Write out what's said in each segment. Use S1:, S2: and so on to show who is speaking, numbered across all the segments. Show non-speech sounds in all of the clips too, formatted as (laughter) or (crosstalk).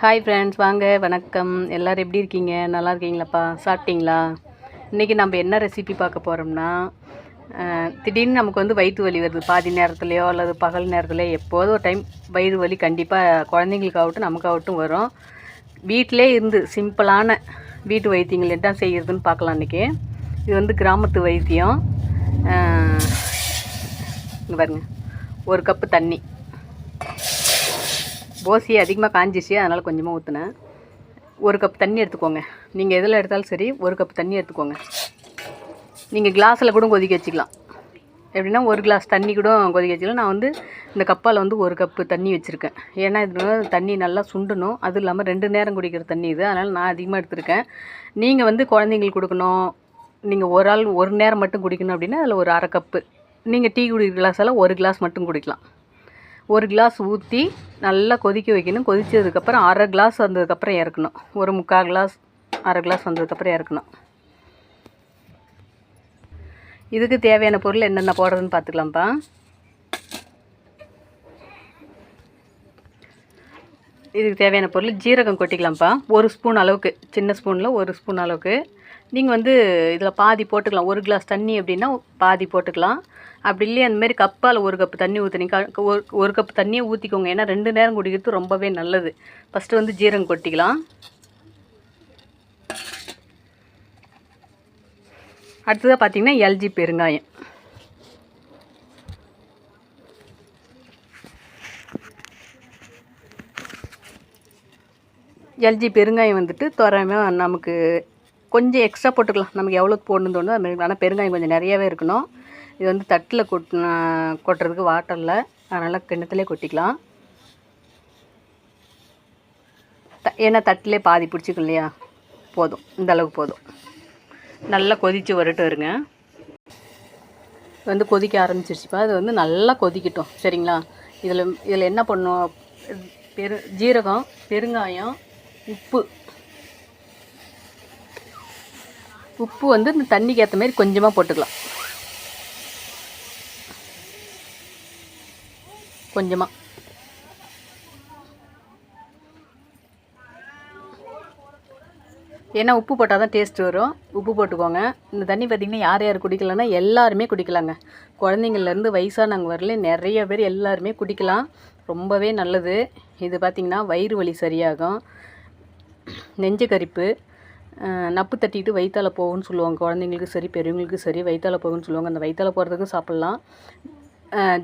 S1: hi friends வாங்க வணக்கம் எல்லோரும் எப்படி இருக்கீங்க நல்லா இருக்கீங்களாப்பா சாப்பிட்டீங்களா இன்றைக்கி நம்ம என்ன ரெசிபி பார்க்க போகிறோம்னா திடீர்னு நமக்கு வந்து வயிற்று வலி வருது பாதி நேரத்துலையோ அல்லது பகல் நேரத்துலையோ எப்போதும் ஒரு டைம் வயிறு வலி கண்டிப்பாக குழந்தைங்களுக்காகட்டும் நமக்காகட்டும் வரும் வீட்டிலே இருந்து சிம்பிளான வீட்டு வைத்தியங்கள் என்ன செய்கிறதுன்னு பார்க்கலாம் இன்றைக்கி இது வந்து கிராமத்து வைத்தியம் இங்கே பாருங்கள் ஒரு கப்பு தண்ணி தோசை அதிகமாக காஞ்சிச்சு அதனால் கொஞ்சமாக ஊற்றுனேன் ஒரு கப் தண்ணி எடுத்துக்கோங்க நீங்கள் எதில் எடுத்தாலும் சரி ஒரு கப் தண்ணி எடுத்துக்கோங்க நீங்கள் கிளாஸில் கூட கொதிக்க வச்சுக்கலாம் எப்படின்னா ஒரு கிளாஸ் தண்ணி கூட கொதிக்க வச்சுக்கலாம் நான் வந்து இந்த கப்பால் வந்து ஒரு கப்பு தண்ணி வச்சுருக்கேன் ஏன்னா இது தண்ணி நல்லா சுண்டணும் அதுவும் இல்லாமல் ரெண்டு நேரம் குடிக்கிற தண்ணி இது அதனால் நான் அதிகமாக எடுத்துருக்கேன் நீங்கள் வந்து குழந்தைங்களுக்கு கொடுக்கணும் நீங்கள் ஒரு ஆள் ஒரு நேரம் மட்டும் குடிக்கணும் அப்படின்னா அதில் ஒரு அரை கப்பு நீங்கள் டீ குடிக்கிற கிளாஸால் ஒரு கிளாஸ் மட்டும் குடிக்கலாம் ஒரு கிளாஸ் ஊற்றி நல்லா கொதிக்க வைக்கணும் கொதித்ததுக்கப்புறம் அரை கிளாஸ் வந்ததுக்கப்புறம் இறக்கணும் ஒரு முக்கால் கிளாஸ் அரை கிளாஸ் வந்ததுக்கப்புறம் இறக்கணும் இதுக்கு தேவையான பொருள் என்னென்ன போடுறதுன்னு பார்த்துக்கலாம்ப்பா இதுக்கு தேவையான பொருள் ஜீரகம் கொட்டிக்கலாம்ப்பா ஒரு ஸ்பூன் அளவுக்கு சின்ன ஸ்பூனில் ஒரு ஸ்பூன் அளவுக்கு நீங்கள் வந்து இதில் பாதி போட்டுக்கலாம் ஒரு கிளாஸ் தண்ணி அப்படின்னா பாதி போட்டுக்கலாம் அப்படி இல்லையே அந்தமாரி கப்பால் ஒரு கப் தண்ணி ஊற்றுனீங்க ஒரு ஒரு கப் தண்ணியை ஊற்றிக்கோங்க ஏன்னா ரெண்டு நேரம் குடிக்கிறது ரொம்பவே நல்லது ஃபஸ்ட்டு வந்து ஜீரகம் கொட்டிக்கலாம் அடுத்ததாக பார்த்திங்கன்னா எல்ஜி பெருங்காயம் எல்ஜி பெருங்காயம் வந்துட்டு தோராயமாக நமக்கு கொஞ்சம் எக்ஸ்ட்ரா போட்டுக்கலாம் நமக்கு எவ்வளோ போடணும்னு தோணுதோ அதுமாதிரி ஆனால் பெருங்காயம் கொஞ்சம் நிறையாவே இருக்கணும் இது வந்து தட்டில் கொட் கொட்டுறதுக்கு வாட்டரில் அதனால் கிணத்துலேயே கொட்டிக்கலாம் த ஏன்னா தட்டிலே பாதி பிடிச்சிக்கும் இல்லையா போதும் இந்த அளவுக்கு போதும் நல்லா கொதித்து வரட்டு வருங்க வந்து கொதிக்க ஆரம்பிச்சிருச்சுப்பா அது வந்து நல்லா கொதிக்கட்டும் சரிங்களா இதில் இதில் என்ன பண்ணும் பெரு ஜீரகம் பெருங்காயம் உப்பு உப்பு வந்து இந்த தண்ணிக்கு ஏற்ற மாதிரி கொஞ்சமாக போட்டுக்கலாம் கொஞ்சமாக ஏன்னா உப்பு போட்டால் தான் டேஸ்ட் வரும் உப்பு போட்டுக்கோங்க இந்த தண்ணி பார்த்திங்கன்னா யார் யார் குடிக்கலன்னா எல்லாருமே குடிக்கலாங்க குழந்தைங்கள்லேருந்து வயசானவங்க வரல நிறைய பேர் எல்லாருமே குடிக்கலாம் ரொம்பவே நல்லது இது பார்த்திங்கன்னா வயிறு வலி சரியாகும் நெஞ்சு கரிப்பு நப்பு தட்டிட்டு வயிற்றால் போகும்னு சொல்லுவாங்க குழந்தைங்களுக்கு சரி பெரியவங்களுக்கு சரி வயிற்றால் போகும்னு சொல்லுவாங்க அந்த வயிற்றால் போகிறதுக்கும் சாப்பிட்லாம்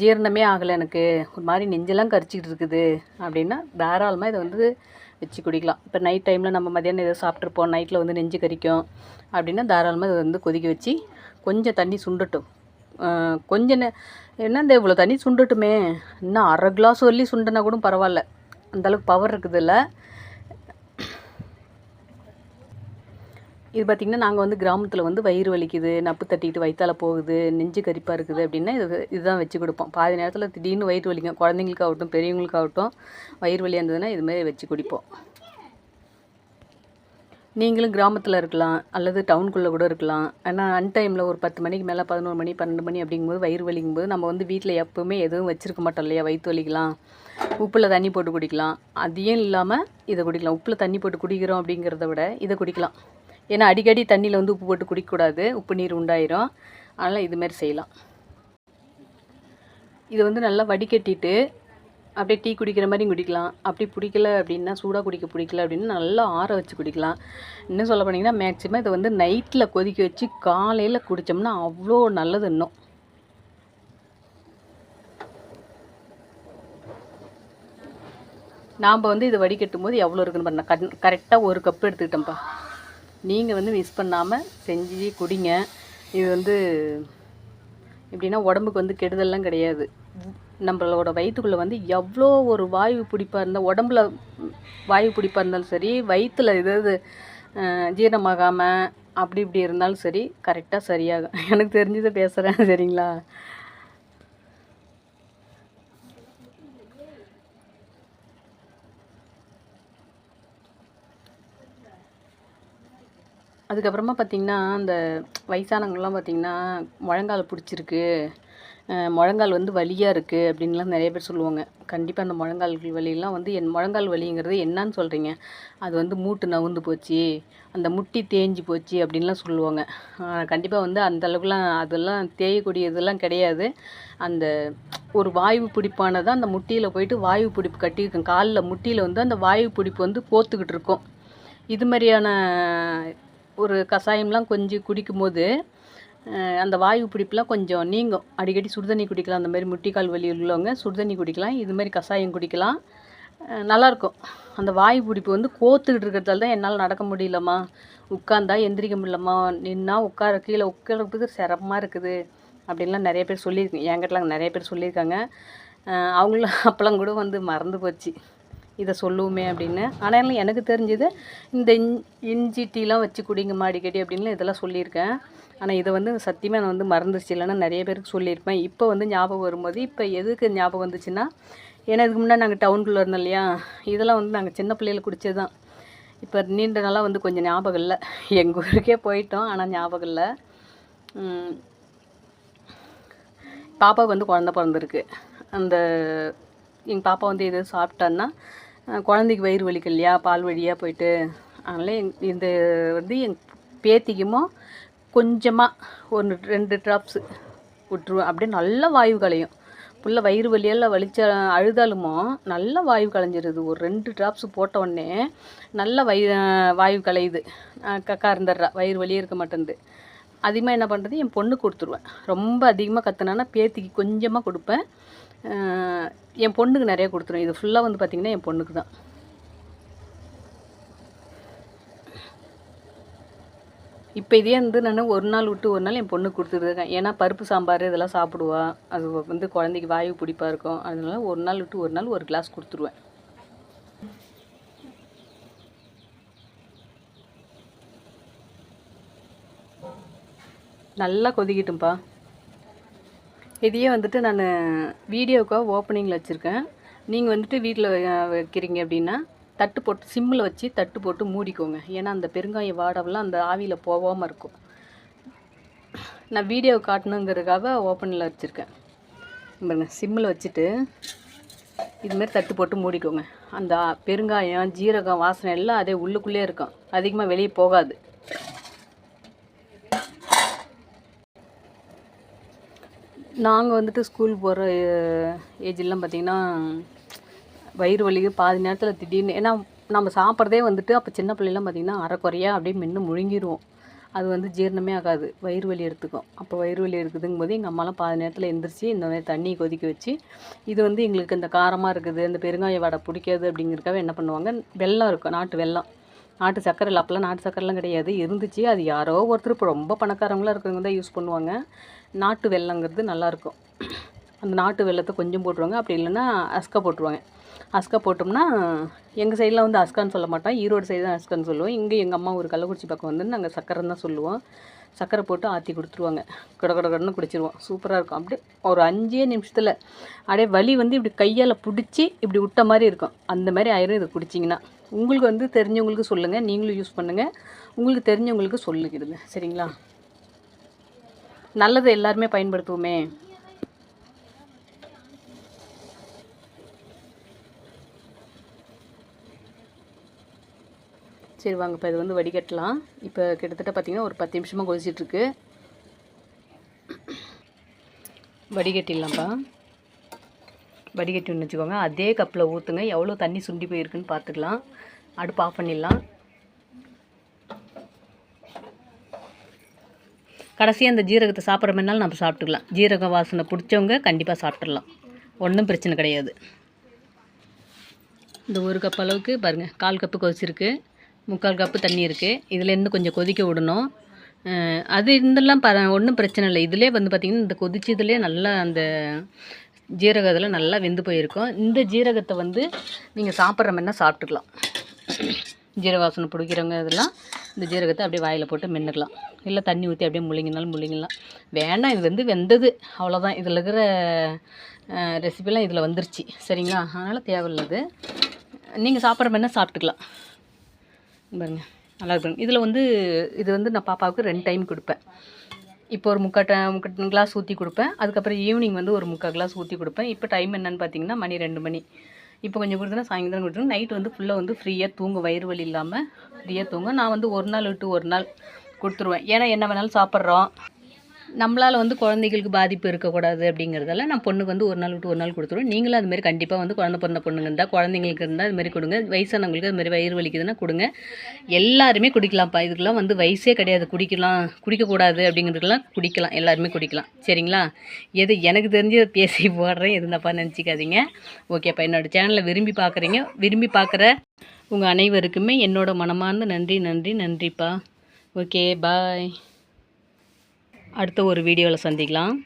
S1: ஜீரணமே ஆகலை எனக்கு ஒரு மாதிரி நெஞ்செல்லாம் கரிச்சிக்கிட்டு இருக்குது அப்படின்னா தாராளமாக இதை வந்து வச்சு குடிக்கலாம் இப்போ நைட் டைமில் நம்ம மதியானம் எதாவது சாப்பிட்ருப்போம் நைட்டில் வந்து நெஞ்சு கறிக்கும் அப்படின்னா தாராளமாக இதை வந்து கொதிக்க வச்சு கொஞ்சம் தண்ணி சுண்டட்டும் கொஞ்சம் என்ன இந்த இவ்வளோ தண்ணி சுண்டட்டுமே இன்னும் அரை கிளாஸ் வரலி சுண்டனா கூட பரவாயில்ல அந்தளவுக்கு பவர் இருக்குதுல்ல இது பார்த்திங்கன்னா நாங்கள் வந்து கிராமத்தில் வந்து வயிறு வலிக்குது நப்பு தட்டிட்டு வயிற்றால் போகுது நெஞ்சு கரிப்பாக இருக்குது அப்படின்னா இது இதுதான் வச்சு கொடுப்போம் பாதி நேரத்தில் திடீர்னு வயிறு வலிக்கும் குழந்தைங்களுக்காகட்டும் பெரியவங்களுக்காகட்டும் வயிறு வலியாக இருந்ததுன்னா இதுமாரி வச்சு குடிப்போம் நீங்களும் கிராமத்தில் இருக்கலாம் அல்லது டவுனுக்குள்ளே கூட இருக்கலாம் ஆனால் அன்டைமில் ஒரு பத்து மணிக்கு மேலே பதினோரு மணி பன்னெண்டு மணி அப்படிங்கும்போது வயிறு போது நம்ம வந்து வீட்டில் எப்போவுமே எதுவும் வச்சுருக்க மாட்டோம் இல்லையா வயிற்று வலிக்கலாம் உப்பில் தண்ணி போட்டு குடிக்கலாம் அதையும் இல்லாமல் இதை குடிக்கலாம் உப்பில் தண்ணி போட்டு குடிக்கிறோம் அப்படிங்கிறத விட இதை குடிக்கலாம் ஏன்னா அடிக்கடி தண்ணியில் வந்து உப்பு போட்டு குடிக்கக்கூடாது உப்பு நீர் உண்டாயிரும் அதனால் இதுமாரி செய்யலாம் இது வந்து நல்லா வடிகட்டிட்டு அப்படியே டீ குடிக்கிற மாதிரி குடிக்கலாம் அப்படி பிடிக்கல அப்படின்னா சூடாக குடிக்க பிடிக்கல அப்படின்னா நல்லா ஆற வச்சு குடிக்கலாம் இன்னும் சொல்ல போனீங்கன்னா மேக்ஸிமம் இதை வந்து நைட்டில் கொதிக்க வச்சு காலையில் குடித்தோம்னா அவ்வளோ நல்லது இன்னும் நாம் வந்து இதை வடிகட்டும் போது எவ்வளோ இருக்குன்னு பண்ண கரெக்டாக ஒரு கப் எடுத்துக்கிட்டோம்ப்பா நீங்கள் வந்து மிஸ் பண்ணாமல் செஞ்சு குடிங்க இது வந்து எப்படின்னா உடம்புக்கு வந்து கெடுதல்லாம் கிடையாது நம்மளோட வயிற்றுக்குள்ளே வந்து எவ்வளோ ஒரு வாயு பிடிப்பாக இருந்தால் உடம்புல வாயு பிடிப்பாக இருந்தாலும் சரி வயிற்றில் ஏதாவது ஜீரணமாகாமல் அப்படி இப்படி இருந்தாலும் சரி கரெக்டாக சரியாகும் எனக்கு தெரிஞ்சதை பேசுகிறேன் சரிங்களா அதுக்கப்புறமா பார்த்திங்கன்னா அந்த வயசானவங்கள்லாம் பார்த்திங்கன்னா முழங்கால் பிடிச்சிருக்கு முழங்கால் வந்து வலியாக இருக்குது அப்படின்லாம் நிறைய பேர் சொல்லுவாங்க கண்டிப்பாக அந்த முழங்கால்கள் வலியெல்லாம் வந்து என் முழங்கால் வலிங்கிறது என்னன்னு சொல்கிறீங்க அது வந்து மூட்டு நவுந்து போச்சு அந்த முட்டி தேஞ்சு போச்சு அப்படின்லாம் சொல்லுவாங்க கண்டிப்பாக வந்து அந்த அளவுக்குலாம் அதெல்லாம் தேயக்கூடியதெல்லாம் கிடையாது அந்த ஒரு வாயு பிடிப்பானது அந்த முட்டியில் போயிட்டு வாயு பிடிப்பு கட்டியிருக்கும் காலில் முட்டியில் வந்து அந்த வாயு பிடிப்பு வந்து போத்துக்கிட்டு இருக்கும் இது மாதிரியான ஒரு கஷாயம்லாம் கொஞ்சம் குடிக்கும்போது அந்த வாயு பிடிப்புலாம் கொஞ்சம் நீங்கும் அடிக்கடி சுடுதண்ணி குடிக்கலாம் அந்த மாதிரி முட்டிக்கால் வலி உள்ளவங்க சுடுதண்ணி குடிக்கலாம் இது மாதிரி கஷாயம் குடிக்கலாம் நல்லாயிருக்கும் அந்த வாயு பிடிப்பு வந்து கோத்துக்கிட்டு இருக்கிறதால தான் என்னால் நடக்க முடியலம்மா உட்காந்தா எந்திரிக்க முடியலம்மா நின்னால் உட்கார கீழே உட்காரத்துக்கு சிரமமாக இருக்குது அப்படின்லாம் நிறைய பேர் சொல்லியிருக்கேன் என்கிட்டலாம் நிறைய பேர் சொல்லியிருக்காங்க அவங்களும் (laughs) அப்போலாம் கூட வந்து மறந்து போச்சு இதை சொல்லுவோமே அப்படின்னு ஆனால் எனக்கு தெரிஞ்சது இந்த இஞ்சி டீலாம் வச்சு குடிங்க மாடிக்கடி அப்படின்னு இதெல்லாம் சொல்லியிருக்கேன் ஆனால் இதை வந்து சத்தியமாக நான் வந்து மறந்துச்சு இல்லைன்னா நிறைய பேருக்கு சொல்லியிருப்பேன் இப்போ வந்து ஞாபகம் வரும்போது இப்போ எதுக்கு ஞாபகம் வந்துச்சுன்னா ஏன்னா இதுக்கு முன்னாடி நாங்கள் டவுனுக்குள்ளே இருந்தோம் இல்லையா இதெல்லாம் வந்து நாங்கள் சின்ன பிள்ளைகள் குடித்தது தான் இப்போ நீண்ட நாளாக வந்து கொஞ்சம் ஞாபகம் இல்லை எங்கள் ஊருக்கே போயிட்டோம் ஆனால் ஞாபகம் இல்லை பாப்பாவுக்கு வந்து குழந்த பிறந்திருக்கு அந்த எங்கள் பாப்பா வந்து எதுவும் சாப்பிட்டான்னா குழந்தைக்கு வயிறு வலிக்கு இல்லையா பால் வழியாக போயிட்டு அதனால் எங் இந்த வந்து எங் பேத்திக்குமோ கொஞ்சமாக ஒரு ரெண்டு ட்ராப்ஸு விட்ருவேன் அப்படியே நல்லா வாயு கலையும் ஃபுல்லாக வயிறு வலியெல்லாம் வலிச்ச அழுதாலுமோ நல்லா வாயு களைஞ்சிருது ஒரு ரெண்டு ட்ராப்ஸ் போட்ட உடனே நல்லா வயிறு வாயு கலையுது கக்கா இருந்துடுறா வயிறு வலியே இருக்க மாட்டேன்து அதிகமாக என்ன பண்ணுறது என் பொண்ணு கொடுத்துருவேன் ரொம்ப அதிகமாக கற்றுனா பேத்திக்கு கொஞ்சமாக கொடுப்பேன் என் பொண்ணுக்கு நிறைய கொடுத்துரும் இது ஃபுல்லாக வந்து பார்த்திங்கன்னா என் பொண்ணுக்கு தான் இப்போ இதே வந்து நான் ஒரு நாள் விட்டு ஒரு நாள் என் பொண்ணுக்கு கொடுத்துருக்கேன் ஏன்னா பருப்பு சாம்பார் இதெல்லாம் சாப்பிடுவா அது வந்து குழந்தைக்கு வாயு பிடிப்பாக இருக்கும் அதனால ஒரு நாள் விட்டு ஒரு நாள் ஒரு கிளாஸ் கொடுத்துருவேன் நல்லா கொதிக்கட்டும்ப்பா இதையே வந்துட்டு நான் வீடியோக்காக ஓப்பனிங்கில் வச்சுருக்கேன் நீங்கள் வந்துட்டு வீட்டில் வைக்கிறீங்க அப்படின்னா தட்டு போட்டு சிம்மில் வச்சு தட்டு போட்டு மூடிக்கோங்க ஏன்னா அந்த பெருங்காய வாடவெல்லாம் அந்த ஆவியில் போகாமல் இருக்கும் நான் வீடியோ காட்டணுங்கிறதுக்காக ஓப்பனில் வச்சுருக்கேன் பாருங்க சிம்மில் வச்சுட்டு இதுமாரி தட்டு போட்டு மூடிக்கோங்க அந்த பெருங்காயம் ஜீரகம் வாசனை எல்லாம் அதே உள்ளுக்குள்ளே இருக்கும் அதிகமாக வெளியே போகாது நாங்கள் வந்துட்டு ஸ்கூல் போகிற ஏஜ்லாம் பார்த்திங்கன்னா வயிறு வலிக்கு பாதி நேரத்தில் திடீர்னு ஏன்னா நம்ம சாப்பிட்றதே வந்துட்டு அப்போ சின்ன பிள்ளைலாம் பார்த்திங்கன்னா அரைக்குறையாக அப்படியே மின்னு முழுங்கிடுவோம் அது வந்து ஜீரணமே ஆகாது வயிறு வலி எடுத்துக்கும் அப்போ வயிறு வலி எடுக்குதுங்கும் போது எங்கள் அம்மாலாம் பாதி நேரத்தில் எந்திரிச்சு இந்த மாதிரி தண்ணி கொதிக்க வச்சு இது வந்து எங்களுக்கு இந்த காரமாக இருக்குது இந்த பெருங்காய வடை பிடிக்காது அப்படிங்கிறக்காக என்ன பண்ணுவாங்க வெள்ளம் இருக்கும் நாட்டு வெள்ளம் நாட்டு சக்கரை இல்லை அப்போலாம் நாட்டு சக்கரைலாம் கிடையாது இருந்துச்சு அது யாரோ ஒருத்தர் இப்போ ரொம்ப பணக்காரங்களாக இருக்கிறவங்க தான் யூஸ் பண்ணுவாங்க நாட்டு வெள்ளங்கிறது நல்லாயிருக்கும் அந்த நாட்டு வெள்ளத்தை கொஞ்சம் போட்டுருவாங்க அப்படி இல்லைன்னா அஸ்கா போட்டுருவாங்க அஸ்கா போட்டோம்னா எங்கள் சைடில் வந்து அஸ்கான்னு சொல்ல மாட்டோம் ஈரோடு சைடு தான் அஸ்கான்னு சொல்லுவோம் இங்கே எங்கள் அம்மா ஒரு கள்ளக்குறிச்சி பக்கம் வந்து நாங்கள் சக்கரைன்னு தான் சொல்லுவோம் சக்கரை போட்டு ஆற்றி கொடுத்துருவாங்க கட கட கடன்னு குடிச்சிருவோம் சூப்பராக இருக்கும் அப்படியே ஒரு அஞ்சே நிமிஷத்தில் அப்படியே வலி வந்து இப்படி கையால் பிடிச்சி இப்படி விட்ட மாதிரி இருக்கும் அந்த மாதிரி ஆயிரும் இது குடிச்சிங்கன்னா உங்களுக்கு வந்து தெரிஞ்சவங்களுக்கு சொல்லுங்கள் நீங்களும் யூஸ் பண்ணுங்கள் உங்களுக்கு தெரிஞ்சவங்களுக்கு சொல்லுகிடுங்க சரிங்களா நல்லது எல்லாருமே பயன்படுத்துவோமே சரி வாங்க இப்போ இது வந்து வடிகட்டலாம் இப்போ கிட்டத்தட்ட பார்த்திங்கன்னா ஒரு பத்து நிமிஷமாக கொதிச்சிட்ருக்கு வடிகட்டிடலாம்ப்பா வடிகட்டின்னு வச்சுக்கோங்க அதே கப்பில் ஊற்றுங்க எவ்வளோ தண்ணி சுண்டி போயிருக்குன்னு பார்த்துக்கலாம் அடுப்பு ஆஃப் பண்ணிடலாம் கடைசியாக அந்த ஜீரகத்தை சாப்பிட்ற மாதிரினாலும் நம்ம சாப்பிட்டுக்கலாம் ஜீரக வாசனை பிடிச்சவங்க கண்டிப்பாக சாப்பிட்றலாம் ஒன்றும் பிரச்சனை கிடையாது இந்த ஒரு கப் அளவுக்கு பாருங்கள் கால் கப்பு கொதிச்சிருக்கு முக்கால் கப்பு தண்ணி இருக்குது இதில் இன்னும் கொஞ்சம் கொதிக்க விடணும் அது இருந்தெல்லாம் ப ஒன்றும் பிரச்சனை இல்லை இதிலே வந்து பார்த்திங்கன்னா இந்த கொதிச்சதுலேயே நல்லா அந்த ஜீரகம் இதெல்லாம் நல்லா வெந்து போயிருக்கும் இந்த ஜீரகத்தை வந்து நீங்கள் சாப்பிட்ற மாதிரினா சாப்பிட்டுக்கலாம் ஜீரக வாசனை பிடிக்கிறவங்க இதெல்லாம் இந்த ஜீரகத்தை அப்படியே வாயில் போட்டு மென்னுக்கலாம் இல்லை தண்ணி ஊற்றி அப்படியே முழுங்கினாலும் முழுங்கலாம் வேண்டாம் இது வந்து வெந்தது அவ்வளோதான் இதில் இருக்கிற ரெசிபிலாம் இதில் வந்துருச்சு சரிங்களா அதனால் தேவையில்லது நீங்கள் சாப்பிட்ற மாதிரினா சாப்பிட்டுக்கலாம் பாருங்கள் நல்லா இருக்கும் இதில் வந்து இது வந்து நான் பாப்பாவுக்கு ரெண்டு டைம் கொடுப்பேன் இப்போ ஒரு முக்கால் முக்கா கிளாஸ் ஊற்றி கொடுப்பேன் அதுக்கப்புறம் ஈவினிங் வந்து ஒரு முக்கால் கிளாஸ் ஊற்றி கொடுப்பேன் இப்போ டைம் என்னென்னு பார்த்தீங்கன்னா மணி ரெண்டு மணி இப்போ கொஞ்சம் கொடுத்தனா சாயந்தரம் கொடுத்துருங்க நைட் வந்து ஃபுல்லாக வந்து ஃப்ரீயாக தூங்க வயிறு வலி இல்லாமல் ஃப்ரீயாக தூங்க நான் வந்து ஒரு நாள் விட்டு ஒரு நாள் கொடுத்துருவேன் ஏன்னா என்ன வேணாலும் சாப்பிட்றோம் நம்மளால் வந்து குழந்தைகளுக்கு பாதிப்பு இருக்கக்கூடாது அப்படிங்கிறதால நான் பொண்ணுக்கு வந்து ஒரு நாள் விட்டு ஒரு நாள் கொடுத்துருவோம் நீங்களும் அதுமாரி கண்டிப்பாக வந்து குழந்தை பிறந்த பொண்ணுங்க இருந்தால் குழந்தைங்களுக்கு இருந்தால் அதுமாரி கொடுங்க வயசானவங்களுக்கு அதுமாரி வயிறு வலிக்குதுன்னா கொடுங்க எல்லாருமே குடிக்கலாம்ப்பா இதுக்கெல்லாம் வந்து வயசே கிடையாது குடிக்கலாம் குடிக்கக்கூடாது அப்படிங்கிறதுக்கெல்லாம் குடிக்கலாம் எல்லாருமே குடிக்கலாம் சரிங்களா எது எனக்கு தெரிஞ்சு பேசி (laughs) போடுறேன் எது நினச்சிக்காதீங்க ஓகேப்பா என்னோடய சேனலை விரும்பி பார்க்குறீங்க விரும்பி பார்க்குற உங்கள் அனைவருக்குமே என்னோடய மனமார்ந்த நன்றி நன்றி நன்றிப்பா ஓகே பாய் அடுத்த ஒரு வீடியோவில் சந்திக்கலாம்